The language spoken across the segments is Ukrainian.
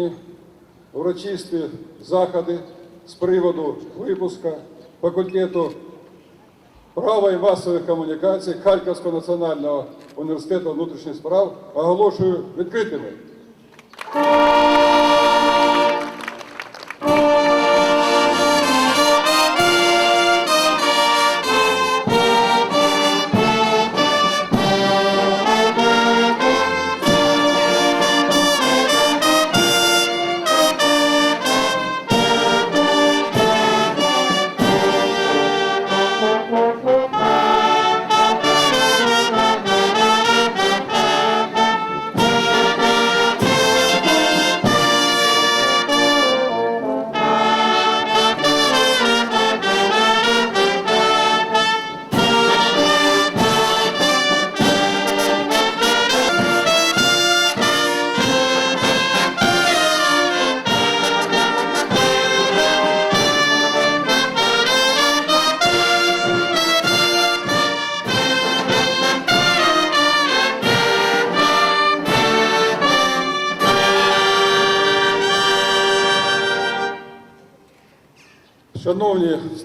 Присутні, урочисті заходи з приводу випуска факультету права і масових комунікацій Харківського національного університету внутрішніх справ оголошую відкритими.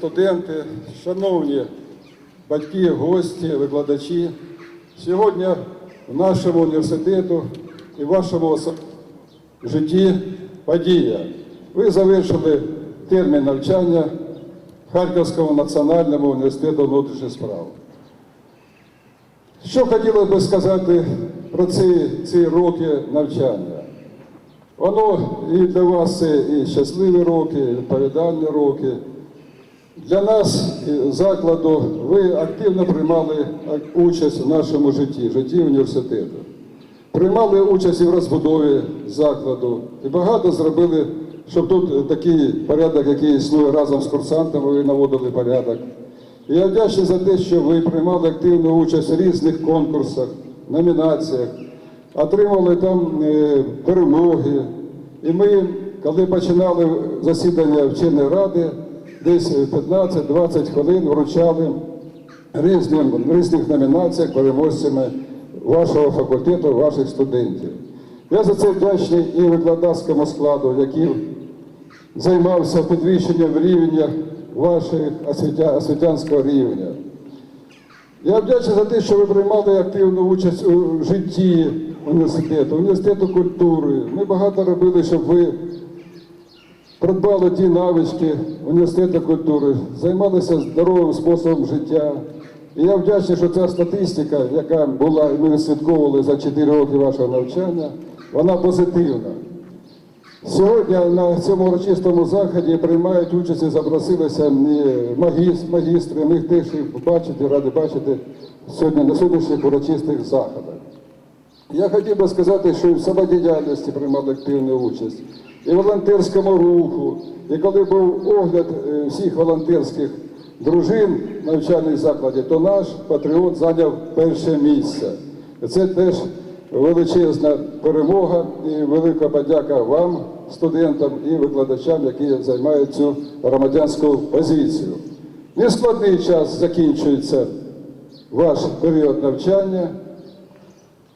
Студенти, шановні батьки, гості, викладачі, сьогодні в нашому університету і в вашому житті подія. Ви завершили термін навчання Харківського національному університету внутрішніх справ. Що хотілося би сказати про ці, ці роки навчання? Воно і для вас і щасливі роки, і відповідальні роки. Для нас, закладу, ви активно приймали участь в нашому житті, житті університету. Приймали участь і в розбудові закладу, і багато зробили, щоб тут такий порядок, який існує разом з курсантами, ви наводили порядок. І я вдячний за те, що ви приймали активну участь в різних конкурсах, номінаціях, отримали там е, перемоги. І ми, коли починали засідання вченої ради, десь 15-20 хвилин вручали різним, в різних номінаціях переможцями вашого факультету, ваших студентів. Я за це вдячний і викладацькому складу, який займався підвищенням рівня ваших освітя, освітянського рівня. Я вдячний за те, що ви приймали активну участь у житті університету, університету культури. Ми багато робили, щоб ви придбали ті навички університету культури, займалися здоровим способом життя. І я вдячний, що ця статистика, яка була, і ми відслідковували за 4 роки вашого навчання, вона позитивна. Сьогодні на цьому урочистому заході приймають участь і запросилися магістри, магістри. Ми їх теж бачити, раді бачити сьогодні на сьогоднішніх урочистих заходах. Я хотів би сказати, що і в самодіяльності приймали активну участь, і в волонтерському руху. І коли був огляд е, всіх волонтерських дружин навчальних закладів, то наш патріот зайняв перше місце. Це теж величезна перемога і велика подяка вам, студентам і викладачам, які займають цю громадянську позицію. Нескладний час закінчується ваш період навчання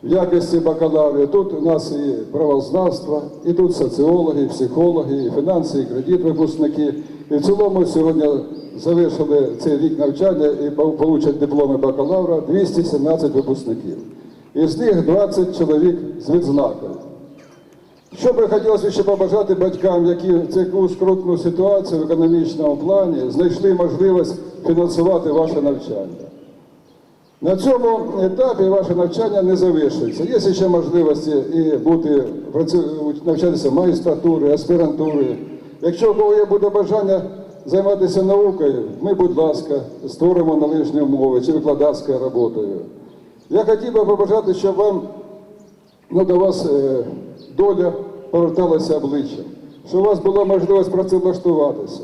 в якості бакалаврів. Тут у нас і правознавство, і тут соціологи, і психологи, і фінанси, і кредит випускники. І в цілому сьогодні завершили цей рік навчання і получать дипломи бакалавра 217 випускників. Із них 20 чоловік з відзнакою. Що би хотілося ще побажати батькам, які в таку скрутну ситуацію в економічному плані знайшли можливість фінансувати ваше навчання. На цьому етапі ваше навчання не завершується. Є ще можливості і бути навчатися магістратури, аспірантури. Якщо у кого буде бажання займатися наукою, ми, будь ласка, створимо належні умови чи викладацькою роботою. Я хотів би побажати, щоб вам ну, до вас е, доля поверталася обличчям, щоб у вас була можливість працевлаштуватися,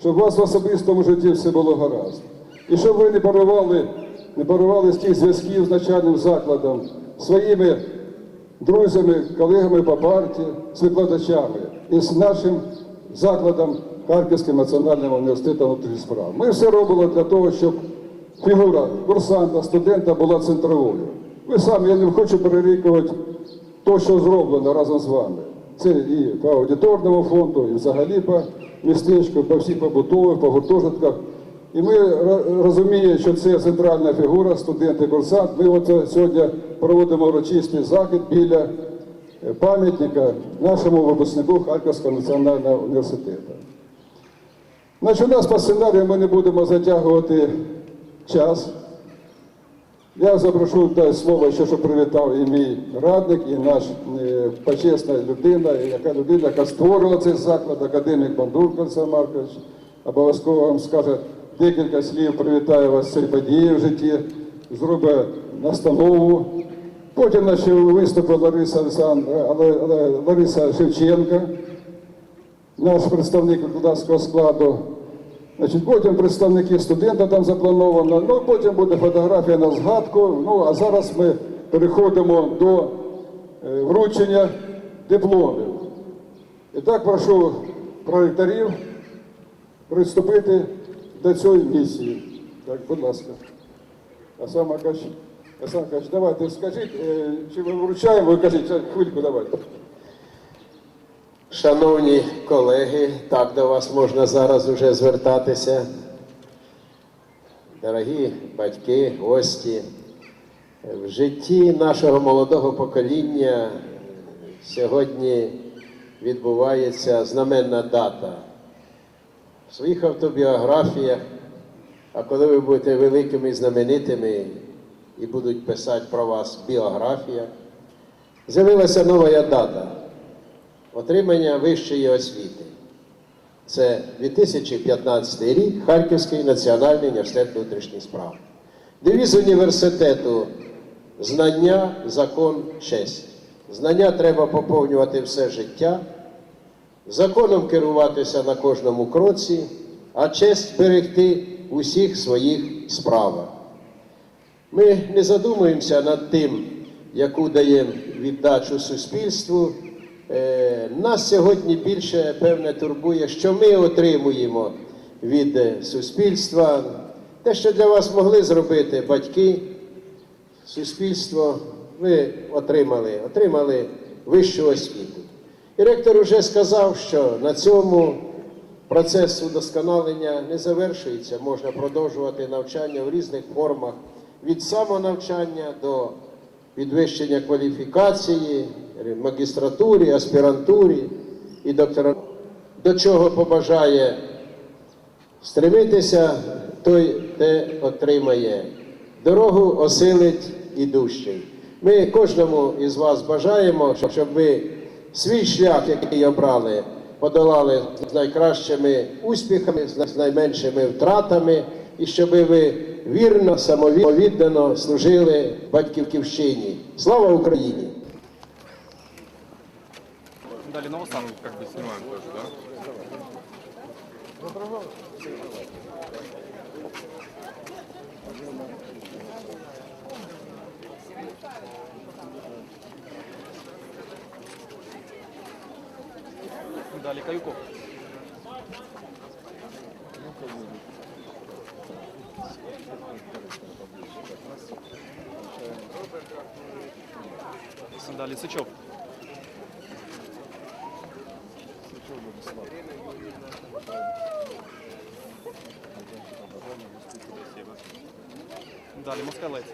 щоб у вас в особистому житті все було гаразд. І щоб ви не поривали, не поривали з тих зв'язків з начальним закладом, своїми друзями, колегами по партії, з викладачами і з нашим закладом Харківським національним університетом внутрішніх справ. Ми все робили для того, щоб фігура курсанта, студента була центровою. Ви самі, я не хочу перерікувати те, що зроблено разом з вами. Це і по аудиторному фонду, і взагалі по містечку, по всіх побутових, по гуртожитках. І ми розуміємо, що це центральна фігура, студент і курсант. Ми от сьогодні проводимо урочистий захід біля е, пам'ятника нашому випускнику Харківського національного університету. Значить, у нас по сценарію ми не будемо затягувати час. Я запрошу дай слово, щоб привітав і мій радник, і наш е, почесна людина, і яка людина, яка створила цей заклад, академік Бандур Олександр Маркович. Обов'язково вам скаже декілька слів, привітаю вас з цією подією в житті, зробить настанову. Потім наші виступи Лариса, Лариса Шевченка, наш представник викладацького складу. Значить, потім представники студента там заплановано, ну потім буде фотографія на згадку. Ну а зараз ми переходимо до е, вручення дипломів. І так прошу проректорів приступити до цієї місії. Так, будь ласка. Асан Макач, Асан Макач, давайте скажіть, е, чи ми вручаємо, ви кажіть, хвильку давайте. Шановні колеги, так до вас можна зараз уже звертатися. Дорогі батьки, гості, в житті нашого молодого покоління сьогодні відбувається знаменна дата. В своїх автобіографіях, а коли ви будете великими і знаменитими і будуть писати про вас в біографіях, з'явилася нова дата отримання вищої освіти. Це 2015 рік Харківський національний університет внутрішніх справ. Девіз університету знання, закон, честь. Знання треба поповнювати все життя, законом керуватися на кожному кроці, а честь берегти у всіх своїх справах. Ми не задумуємося над тим, яку даємо віддачу суспільству. Е, Нас сьогодні більше певне турбує, що ми отримуємо від е, суспільства. Те, що для вас могли зробити батьки, суспільство, ви отримали, отримали вищу освіту. І ректор вже сказав, що на цьому процес удосконалення не завершується. Можна продовжувати навчання в різних формах від самонавчання до підвищення кваліфікації, магістратурі, аспірантурі і докторантурі. До чого побажає стремитися, той те отримає. Дорогу осилить ідущий. Ми кожному із вас бажаємо, щоб ви свій шлях, який обрали, подолали з найкращими успіхами, з найменшими втратами, і щоб ви вірно, самовіддано служили батьківщині. Слава Україні! Дали новосам как бы снимаем тоже, да? Далі Каюков. Далі Сичок. Сичок Владислав. Далі Москалець.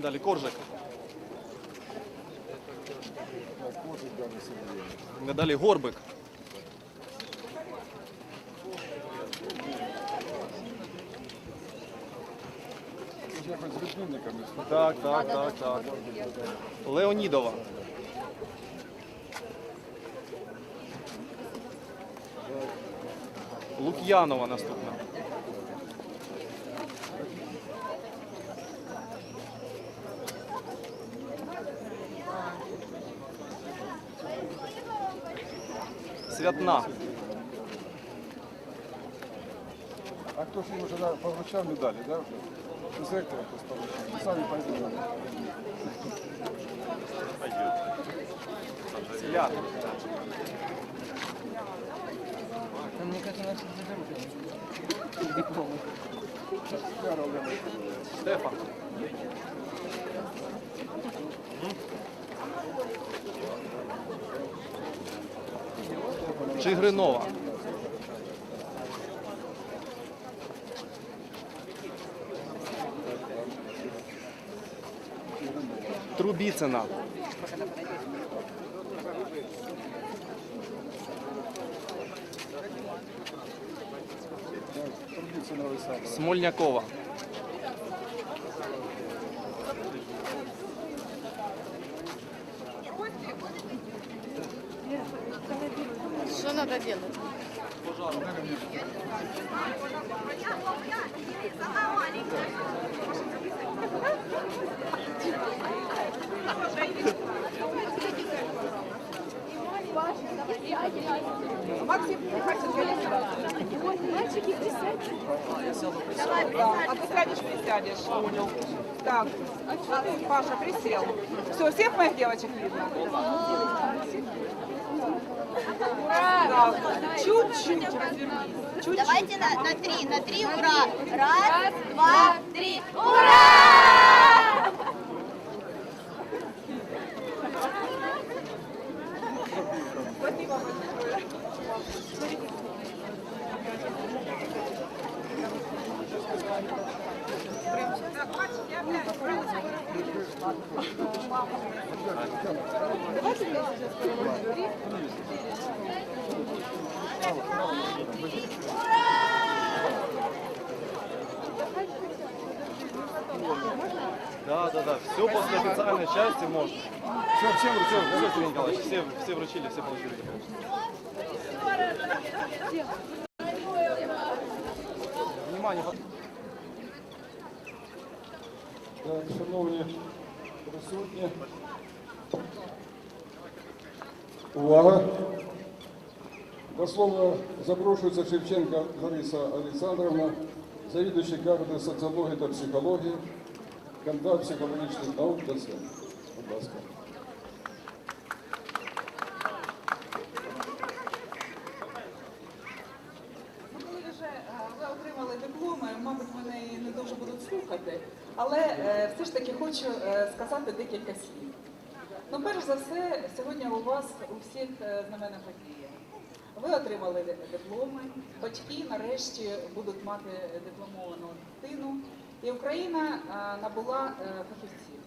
Далі Коржик. Далі Горбик. Так, так, так, так. Леонідова. Лук'янова наступна. одна. А кто же ему тогда по вручам медали, да? Уже? Из ректора просто поручал. Сами пойдем. Пойдет. Ну, мне кажется, наши заберут дипломы. Стефан. Ну, Чигринова. Трубіцина. Трубицын Александр. Смольнякова. Что надо делать? А ты сядешь, присядешь. Так, Паша присел. Все, всех моих девочек видно? Да. Чуть-чуть развернись. Давайте на, на три, на три, ура! Раз, два, три, ура! Да, да, да. Все после официальной части можно. Все, все, все, все, Сергей Николаевич, все, все вручили, все получили. Внимание, Так, шановні присутні. Увага! До слова запрошується Шевченка Лариса Олександровна, завідуючий кафедри соціології та психології, кандидат психологічних наук, доцент. Будь ласка. Ну, коли вже е, ви отримали дипломи, мабуть, мене і не дуже будуть слухати, але е, все ж таки хочу е, сказати декілька слів. Ну, перш за все, сьогодні у вас у всіх е, знаменна подія. Ви отримали дипломи, батьки нарешті будуть мати дипломовану дитину, і Україна е, набула е, фахівців.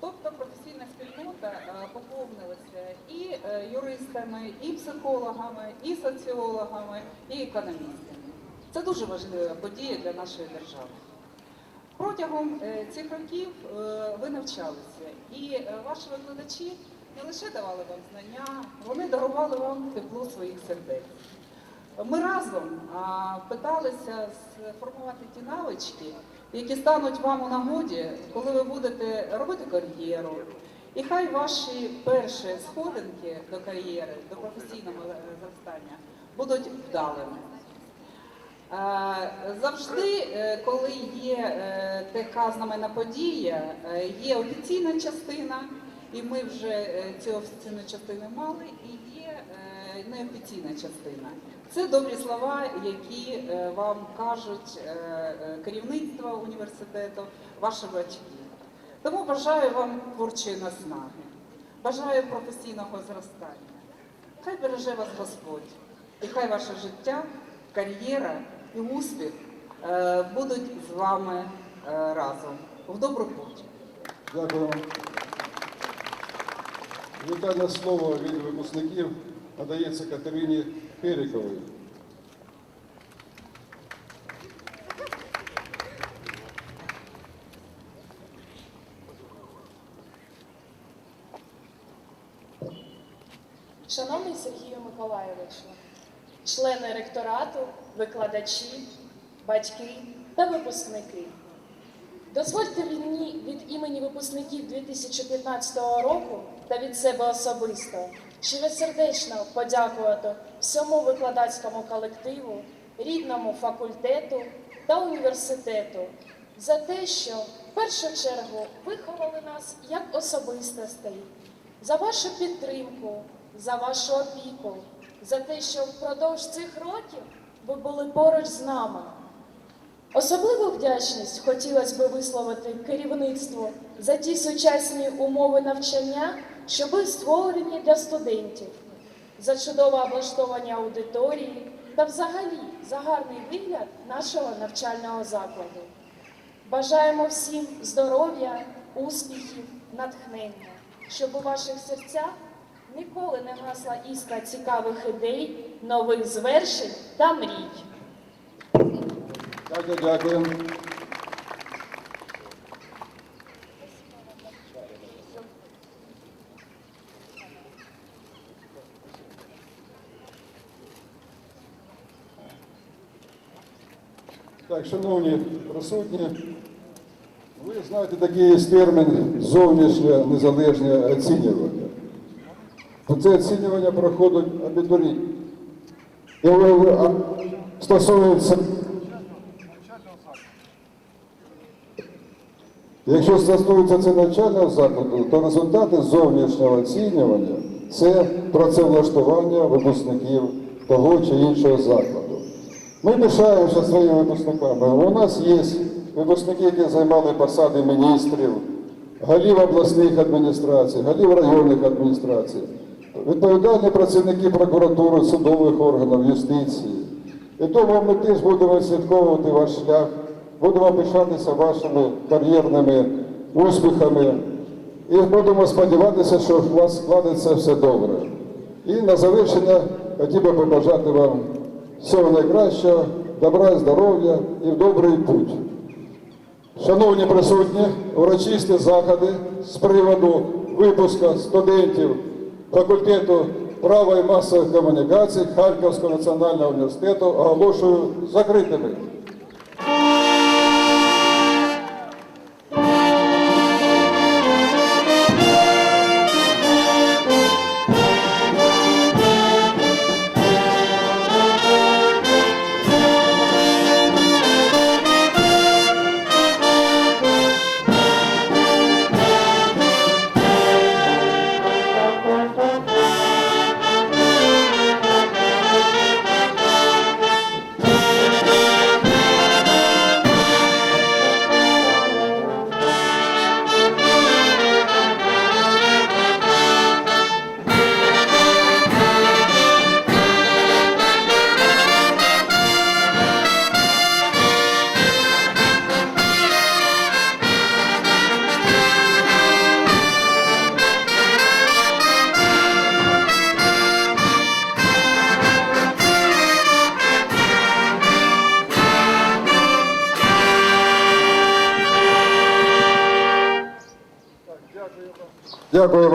Тобто професійна спільнота е, поповнилася і е, юристами, і психологами, і соціологами, і економістами. Це дуже важлива подія для нашої держави. Протягом е, цих років е, ви навчалися, і е, ваші викладачі не лише давали вам знання, вони дарували вам тепло своїх сердець. Ми разом питалися сформувати ті навички, які стануть вам у нагоді, коли ви будете робити кар'єру. І хай ваші перші сходинки до кар'єри, до професійного зростання будуть вдалими. Е, Завжди, е, коли є е, така знаменна подія, є офіційна частина, і ми вже цю офіційну частину мали, і є неофіційна частина. Це добрі слова, які вам кажуть керівництво університету, ваші батьки. Тому бажаю вам творчої наснаги, бажаю професійного зростання. Хай береже вас Господь, і хай ваше життя, кар'єра і успіх е, будуть з вами е, разом. В добру путь. Дякую. Вітальне слово від випускників надається Катерині Періковій. Члени ректорату, викладачі, батьки та випускники. Дозвольте мені від імені випускників 2015 року та від себе особисто щиросердечно подякувати всьому викладацькому колективу, рідному факультету та університету за те, що в першу чергу виховали нас як особистостей, за вашу підтримку, за вашу опіку, за те, що впродовж цих років ви були поруч з нами, Особливу вдячність хотілося б висловити керівництву за ті сучасні умови навчання, що були створені для студентів, за чудово облаштовані аудиторії та взагалі за гарний вигляд нашого навчального закладу. Бажаємо всім здоров'я, успіхів, натхнення, щоб у ваших серцях ніколи не гасла іскра цікавих ідей, нових звершень та мрій. Дякую, дякую. Так, шановні присутні, ви знаєте такий термін зовнішнє незалежне оцінювання. Це оцінювання проходить абітурієнт. І ви- ви- а стосується Якщо стосується це навчального закладу, то результати зовнішнього оцінювання це працевлаштування випускників того чи іншого закладу. Ми пишаємося своїми випускниками. У нас є випускники, які займали посади міністрів, голів обласних адміністрацій, голів районних адміністрацій, відповідальні працівники прокуратури, судових органів, юстиції. І тому ми теж будемо слідковувати ваш шлях, будемо пишатися вашими кар'єрними успіхами і будемо сподіватися, що у вас складеться все добре. І на завершення хотів би побажати вам всього найкращого, добра, здоров'я і добрий путь. Шановні присутні, урочисті заходи з приводу випуска студентів факультету права і масових комунікацій Харківського національного університету оголошую закритими.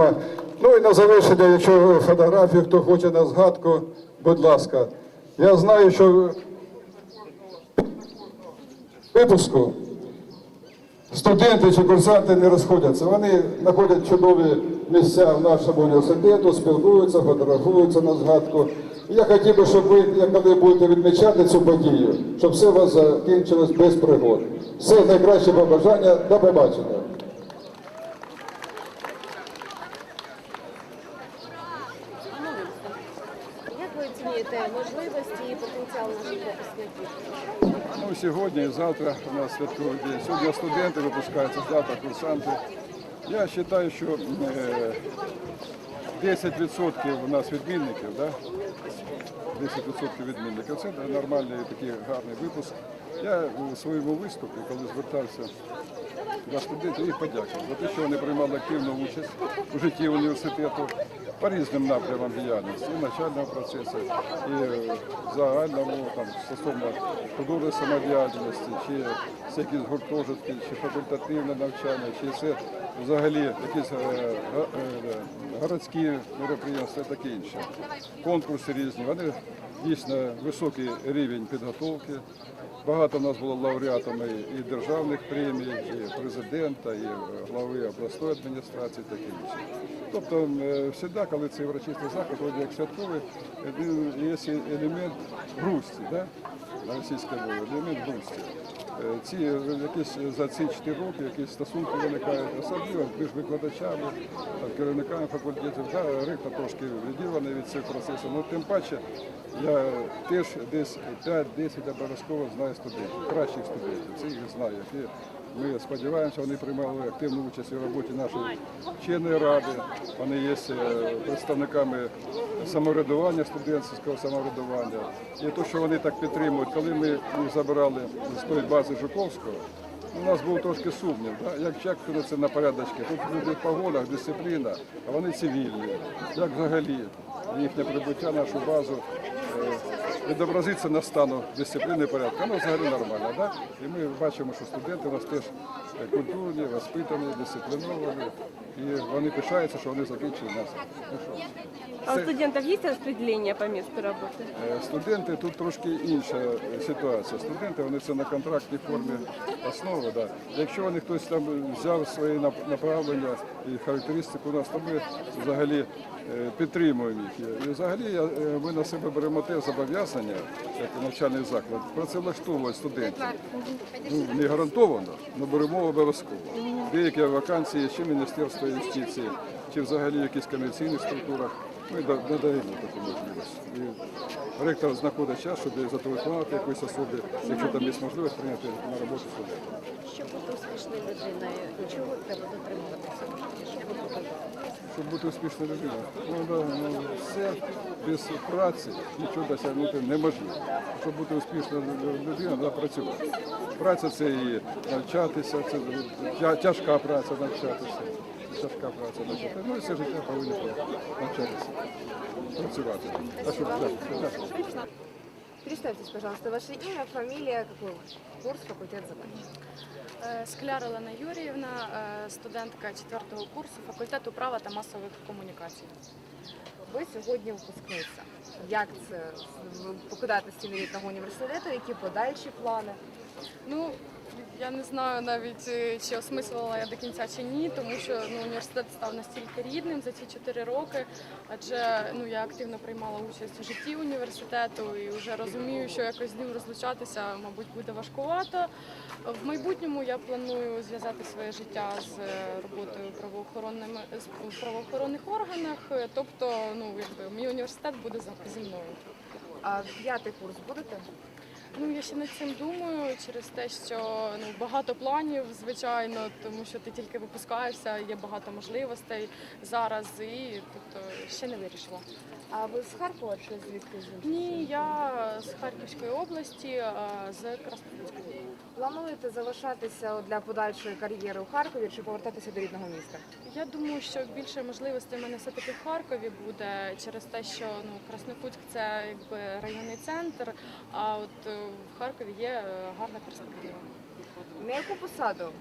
Дякую. Ну і на завершення, якщо фотографію, хто хоче на згадку, будь ласка. Я знаю, що випуску студенти чи курсанти не розходяться. Вони знаходять чудові місця в нашому університету, спілкуються, фотографуються на згадку. Я хотів би, щоб ви, коли будете відмічати цю подію, щоб все у вас закінчилось без пригод. Все найкраще побажання. До побачення. Як ви оцінюєте можливості і потенціал наших випускників? Ну, сьогодні і завтра у нас святковий день. Сьогодні студенти випускаються, завтра курсанти. Я вважаю, що е, 10% у нас відмінників, да? 10% відмінників. Це нормальний такий гарний випуск. Я у своєму виступі, коли звертався до студентів, їх подякував за те, що вони приймали активну участь у житті університету по різним напрямам діяльності, і навчального процесу, і е, загальному там, стосовно художньої самодіяльності, чи якісь гуртожитки, чи факультативне навчання, чи це взагалі якісь е, е, городські мероприємства, таке інше. Конкурси різні. Вони дійсно високий рівень підготовки. Багато в нас було лауреатами і державних премій, і президента, і глави обласної адміністрації, таке інше. Тобто, е, завжди, коли цей урочистий заход, вроді як святковий, е, є елемент грусті, да? на російській мові, елемент грусті. Ці якісь за ці 4 роки якісь стосунки виникають, особливо між викладачами, керівниками факультетів. Да, ректор трошки відділений від цих процесів. Ну тим паче я теж десь 5-10 обов'язково знаю студентів, кращих студентів. Це їх знаю. які ми сподіваємося, вони приймали активну участь у роботі нашої вченої ради. Вони є е, представниками самоврядування, студентського самоврядування. І те, що вони так підтримують, коли ми їх забирали з тої бази Жуковського, у нас був трошки сумнів, да? як як це на порядочки. Тут люди в погонах, дисципліна, а вони цивільні. Як взагалі їхнє прибуття нашу базу е, відобразиться на стану дисципліни і порядку. Ну, взагалі нормально, да? І ми бачимо, що студенти у нас теж культурні, розпитані, дисципліновані, і вони пишаються, що вони закінчили нас. Ну, що? А у Це- студентов есть распределение по месту работы? Е, Студенти тут трошки інша е, ситуація. Студенти вони це на контрактній формі основи. Да. Якщо вони хтось там взяв свої нап- направлення і характеристику у нас, то ми взагалі підтримуємо їх. І взагалі е, ми на себе беремо те зобов'язання, як навчальний заклад, працевлаштовувати студентів. Ну, не гарантовано, але беремо обов'язково. Деякі вакансії чи Міністерства юстиції, чи взагалі в якихось комерційних структурах. Ми да- надаємо таку можливість. І ректор знаходить час, щоб зателефонувати якоїсь особі, якщо там є можливість прийняти на роботу студента. Щоб бути успішною людиною, чого треба дотримуватися? Щоб ви показали? Щоб бути успішною людиною, ну, ну, все без праці нічого досягнути неможливо. Щоб бути успішною людиною, треба працювати. Праця це і навчатися, це тяжка праця навчатися. Тяжка праця навчатися. Ну і все життя повинні навчатися, працювати. Так що, да, да. Представьтесь, пожалуйста, ваше имя, фамилия, какой курс, факультет закончили? Е, Скляр Олена Юріївна, е, студентка 4-го курсу факультету права та масових комунікацій. Ви сьогодні випускниця. Як це покидати стіни рідного університету? Які подальші плани? Ну, я не знаю навіть е, чи осмислила я до кінця чи ні, тому що ну, університет став настільки рідним за ці 4 роки, адже ну, я активно приймала участь у житті університету і вже розумію, що якось з ним розлучатися, мабуть, буде важкувато. В майбутньому я планую зв'язати своє життя з е, роботою правоохоронними в правоохоронних органах, е, тобто ну, якби, мій університет буде зі мною. А п'ятий курс будете? Ну я ще над цим думаю через те, що ну багато планів, звичайно, тому що ти тільки випускаєшся, є багато можливостей зараз, і тобто ще не вирішила. А ви з Харкова чи звідки Ні, я з Харківської області, а, з Краснодарської. Плануєте залишатися для подальшої кар'єри у Харкові чи повертатися до рідного міста? Я думаю, що більше можливостей в мене все-таки в Харкові буде через те, що ну Краснокутськ це якби районний центр, а от е, в Харкові є е, гарна перспектива. На яку посаду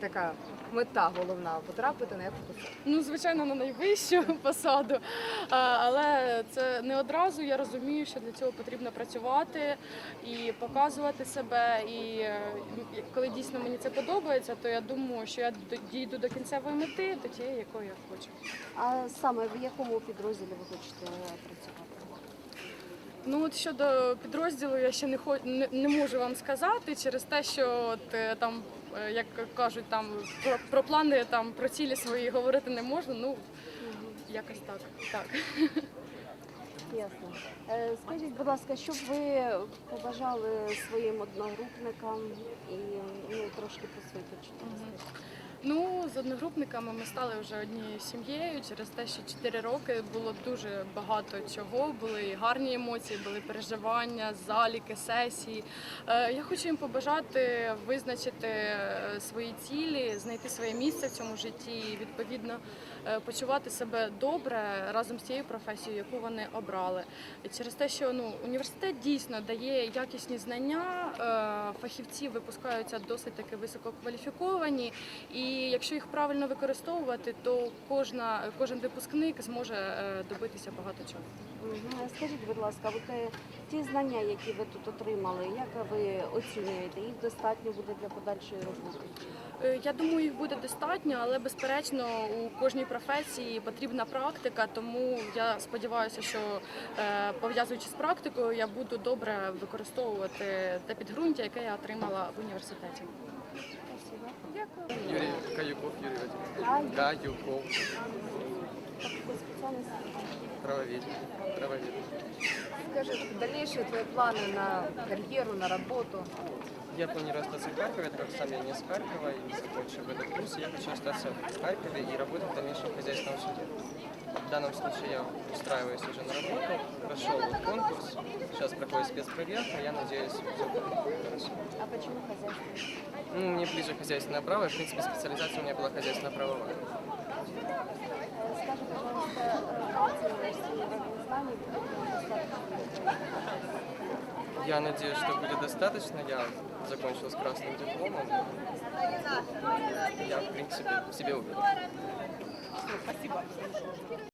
така мета головна потрапити на яку посаду? Ну, звичайно, на найвищу посаду, але це не одразу. Я розумію, що для цього потрібно працювати і показувати себе. І е, коли дійсно мені це подобається, то я думаю, що я дійду до кінцевої мети, до тієї, якої я хочу. А саме в якому підрозділі ви хочете працювати? Ну от щодо підрозділу, я ще не хо... не, не можу вам сказати через те, що от е, там, як кажуть, там про, про плани, там про цілі свої говорити не можна. Ну якось так. Так. Ясно. Е, Скажіть, будь ласка, що б ви побажали своїм одногрупникам і ну, трошки про свої почуття? Ну, з одногрупниками ми стали вже однією сім'єю через те, що 4 роки було дуже багато чого. Були і гарні емоції, були переживання, заліки, сесії. Е, Я хочу їм побажати визначити е, свої цілі, знайти своє місце в цьому житті і відповідно почувати себе добре разом з тією професією, яку вони обрали. Через те, що ну університет дійсно дає якісні знання, е, фахівці випускаються досить таки висококваліфіковані. І якщо їх правильно використовувати, то кожна кожен випускник зможе е, добитися багато чого. Скажіть, будь ласка, ви ті знання, які ви тут отримали, як ви оцінюєте? Їх достатньо буде для подальшої роботи? Е, Я думаю, їх буде достатньо, але безперечно у кожній професії потрібна практика, тому я сподіваюся, що е, пов'язуючи з практикою, я буду добре використовувати те підґрунтя, яке я отримала в університеті. Юрий Каюков, Юрий Вадимович. Каюков, правовед. Правовед. Скажи, дальнейшие твои планы на карьеру, на работу? Я планирую остаться в Харькове, так как сам я не с Харькова, и закончив этот курс, я хочу остаться в Харькове и работать в дальнейшем в хозяйственном суде. В данном случае я устраиваюсь уже на работу, прошел конкурс, сейчас проходит спецпроверка, я надеюсь, все будет хорошо. А почему хозяйственный? Ну, мне ближе хозяйственное право, и, в принципе, специализация у меня была хозяйственно-правовая. Скажи, пожалуйста, э? Я надеюсь, что будет достаточно. Я закончил с красным дипломом. Я, в принципе, себе уверен.